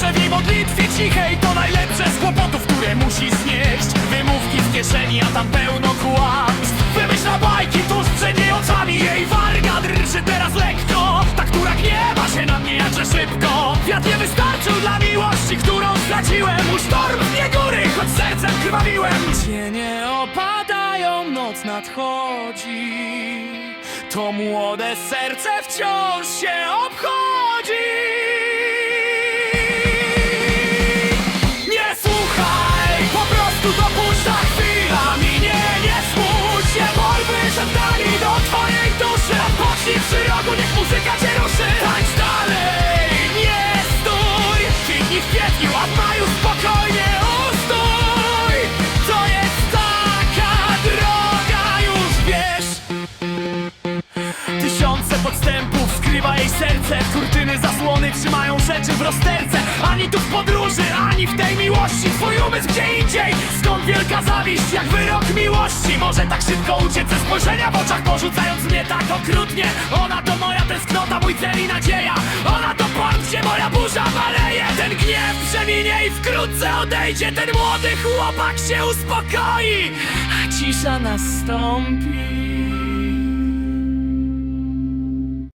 że w jej modlitwie cichej. To najlepsze z kłopotów, które musi znieść. Wymówki w kieszeni, a tam pełno kłamstw. Wymyśla bajki tuż przed jej oczami. Jej warga drży teraz lekko. Ta, która gniewa się na mnie jakże szybko. Wiatr nie wystarczył dla miłości, którą straciłem. Mu sztorm z góry, choć sercem krwawiłem. Cienie opadają, noc nadchodzi. To młode serce wciąż się obchodzi muzyka cię ruszy. Tańcz dalej, nie stój. Kwitnij w kwietniu, a w maju spokojnie. Ustój To jest taka droga, już wiesz. Tysiące podstępów skrywa jej serce. Kurtyny zasłony trzymają rzeczy w rozterce. Ani tu w podróży, ani w tej miłości. Twój umysł gdzie indziej. Skąd wielka zawiść, jak wyrok miłości? Może tak szybko uciec ze spojrzenia w oczach Porzucając mnie tak okrutnie. Ona to moja mój cel i nadzieja. Ona to port, gdzie moja burza maleje Ten gniew przeminie i wkrótce odejdzie. Ten młody chłopak się uspokoi A cisza nastąpi